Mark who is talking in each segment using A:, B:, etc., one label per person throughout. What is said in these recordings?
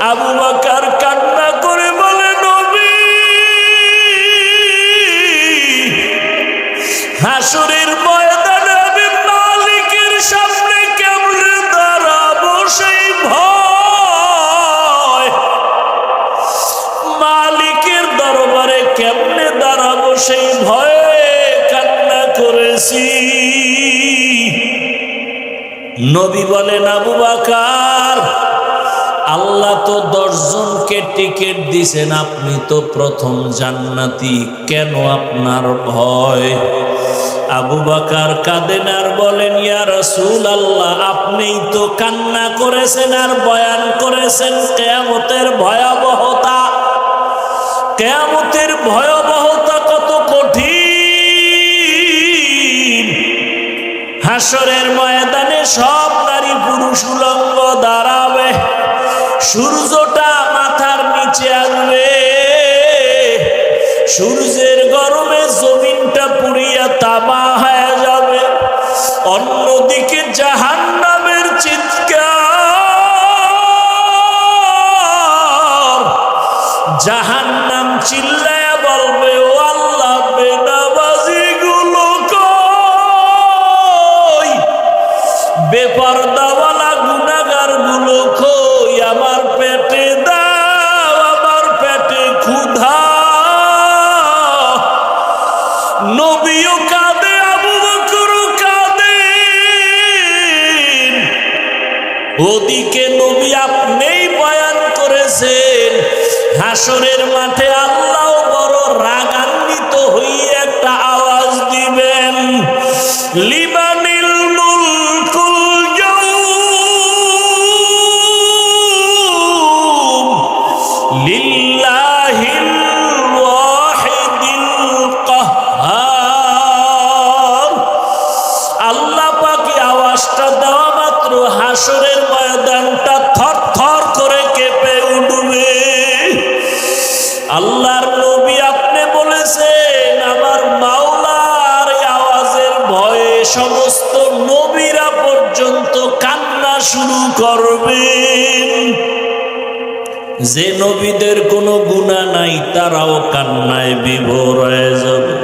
A: আবু বাকার কান্না করে বলে, নবী, হাসুরের ময়দানে আমি মালিকের সামনে কেমনে দাঁড়াবো সেই ভয়? মালিকের দরবারে কেমনে দাঁড়াবো সেই ভয়ে কান্না করেছি। নবী বলেন, আবু বাকার আল্লাহ তো দশজনকে টিকিট দিছেন, আপনি তো প্রথম জান্নাতি, কেন আপনার ভয়? আবু বাকার কাঁদেন আর বলেন, ইয়া রসুল আল্লাহ আপনিই তো কান্না করেছেন আর বয়ান করেছেন, কেয়ামতের ভয়াবহতা কেয়ামতের ভয়াবহতা কত কঠিন। হাসরের ময়দানে সব নারী পুরুষ উলঙ্গ দাঁড়াবে সূর্যটা মাথার নিচে আসবে সূর্যের গরমে জমিনটা পুড়িয়া তামা হয়ে যাবে। অন্যদিকে জাহান নামের চিৎকার। জাহান নাম চিল্লায়া বলবে, ও হাসরের মাঠে আল্লাহ বড় রাগান্বিত হইয়া একটা আওয়াজ দিবেন। লিবানিল নবী আপনি বলেছেন, আমার মাওলার আওয়াজের ভয়ে সমস্ত নবীরা পর্যন্ত কান্না শুরু করবেন। যে নবীদের কোনো গুণা নাই, তারাও কান্নায় বিভোর হয়ে যাবে।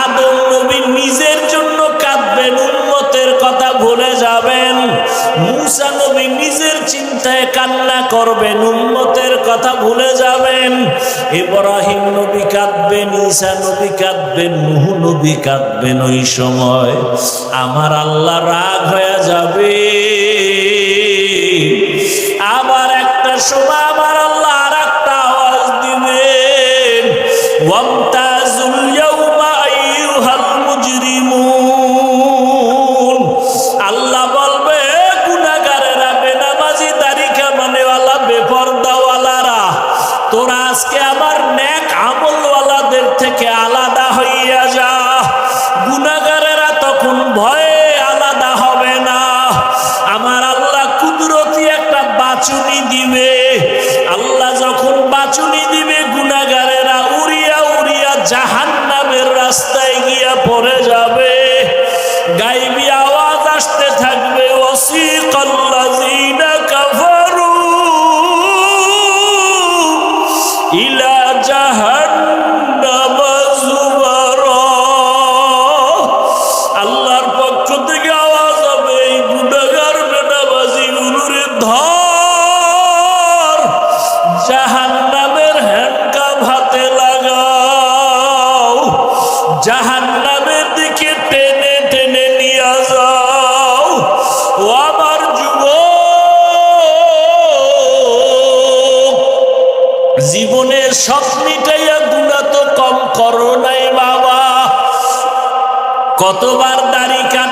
A: আদম নবী নিজের মুসা নবী নিজের চিন্তায় কান্না করবেন উন্মতের কথা ভুলে যাবেন। ইব্রাহিম নবী কাঁদবেন, ঈসা নবী কাঁদবেন, নুহ নবী কাঁদবেন ওই সময়। আমার আল্লাহ রাগ হয়ে যাবে। আবার একটা সময় আমার আল্লাহ আর একটা আওয়াজ দিবেন। ওয়ামতাজুল ইয়াউমা জাহান নামের দিকে টেনে টেনে নিয়ে যাও। ও আমার যুব জীবনের সব মিটাইয়া গুণা তো কম করো নাই বাবা। কতবার দাড়ি কাটলা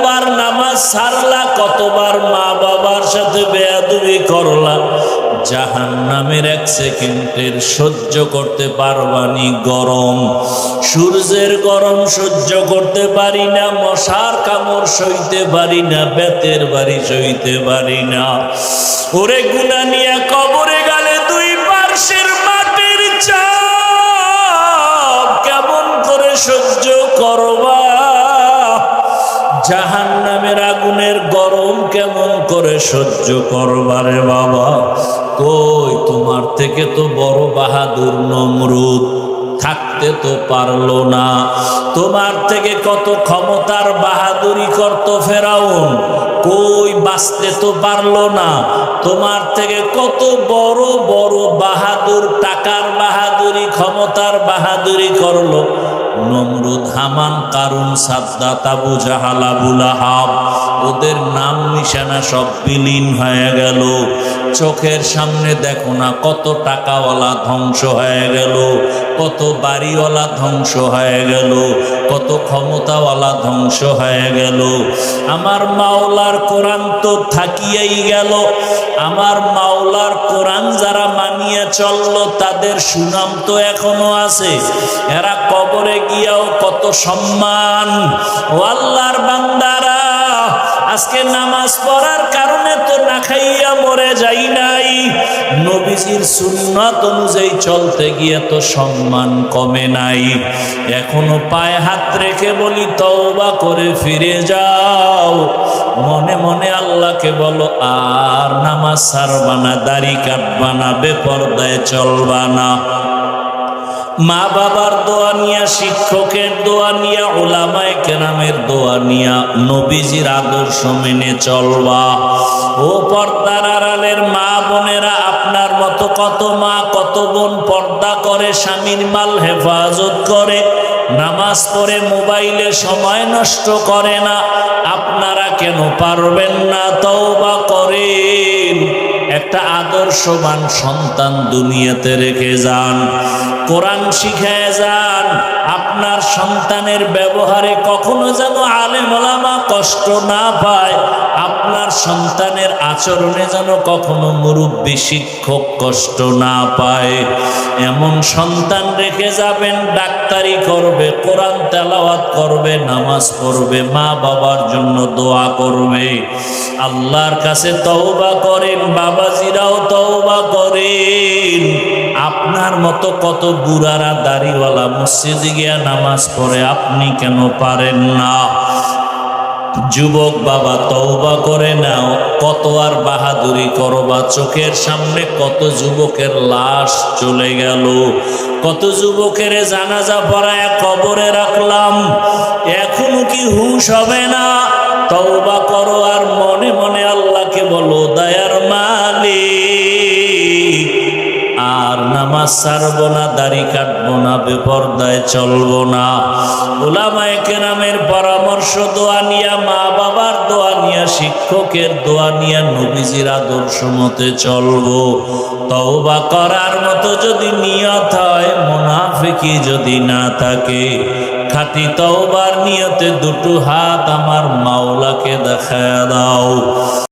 A: কতবার নামাজ সারলা, কতবার মা বাবার সাথে বেয়াদুবি করলা। জাহান নামের এক সেকেন্ডের সহ্য করতে পারবানি গরম। সূর্যের গরম সহ্য করতে পারি না, মশার কামড় সইতে পারি না, বেতের বাড়ি সইতে পারি না। ওরে গুনা নিয়ে কবরে গেলে দুই পার্শ্বের জাহান নামের আগুনের গরম কেমন করে সহ্য করবারে বাবা? কই, তোমার থেকে তো বড় বাহাদুর নমরুদ। থাকতে তো পারল না। তোমার থেকে কত ক্ষমতার বাহাদুরি করত ফেরাউন? কই, বাঁচতে তো পারল না। তোমার থেকে কত বড় বড় বাহাদুর, টাকার বাহাদুরি, ক্ষমতার বাহাদুরি করল। নমরুদ হামান কারুন সাদ্দাত আবু জাহাল ওদের নাম নিশানা সব বিলীন হয়ে গেল। চোখের সামনে দেখো না কত টাকাওয়ালা ধ্বংস হয়ে গেল, কত বাড়িওয়ালা ধ্বংস হয়ে গেল, কত ক্ষমতাওয়ালা ধ্বংস হয়ে গেল। আমার মাওলার কোরআন তো থাকিয়েই গেল। আমার মাওলার কোরআন যারা মানিয়ে চলল, তাদের সুনাম তো এখনও আছে। এরা কবরে গিয়াও কত সম্মান। ও বান্দারা, আজকে নামাজ পড়ার কারণে তো না খাইয়া মরে যাই নাই। নবীজির সুন্নাত অনুযায়ী চলতে গিয়ে তো সম্মান কমে নাই। এখনও পায়ে হাত রেখে বলি, তওবা করে ফিরে যাও। মনে মনে আল্লাহকে বলো, আর নামাজ সারবা না, দাড়ি কাটবা না, বেপরদায় চলবা না। মা বাবার দোয়া নিয়া, শিক্ষকের দোয়া নিয়া ওলামায় কেরামের দোয়া নিয়া নবীজির আদর্শ মেনে চলবা। ও পর্দার আড়ালের মা বোনেরা, আপনার মতো কত মা, কত বোন পর্দা করে, স্বামীর মাল হেফাজত করে, নামাজ পড়ে, মোবাইলে সময় নষ্ট করে না, আপনারা কেন পারবেন না? তওবা করেন। একটা আদর্শবান সন্তান দুনিয়াতে রেখে যান। কোরআন শিখায় যান। আপনার সন্তানের ব্যবহারে কখনো যেন আলেম ওলামা কষ্ট না পায়। আপনার সন্তানের আচরণে যেন কখনো মুরব্বী শিক্ষক কষ্ট না পায়। এমন সন্তান রেখে যাবেন, ডাক্তারি করবে, কোরআন তেলাওয়াত করবে, নামাজ পড়বে, মা বাবার জন্য দোয়া করবে। আল্লাহর কাছে তওবা করেন, বাবাজিরাও তওবা করেন। আপনার মতো কত বুড়ারা দাড়িওয়ালা মসজিদে গিয়া নামাজ পড়ে, আপনি কেন পারেন না? যুবক বাবা তওবা করে নাও, কত আর বাহাদুরি করবা চোখের সামনে, কত যুবকের লাশ চলে গেল, কত যুবকের জানাজা পড়ায় কবরে রাখলাম, এখনও কি হুশ হবে না? তওবা করো আর মনে মনে আল্লাহকে বলো, দয়ার মালিক। নামাজ ছাড়বো না, দাড়ি কাটবো না, বেপর্দায় চলবো না। ওলামায় কেরামের পরামর্শ, দোয়া নিয়া মা বাবার দোয়া নিয়া, শিক্ষকের দোয়া নিয়া নবীজির আদর্শ মতে চলবো। তওবা করার মতো যদি নিয়ত হয় মুনাফিকি যদি না থাকে, খাটি তওবার নিয়তে দুটো হাত আমার মাওলাকে দেখা দাও।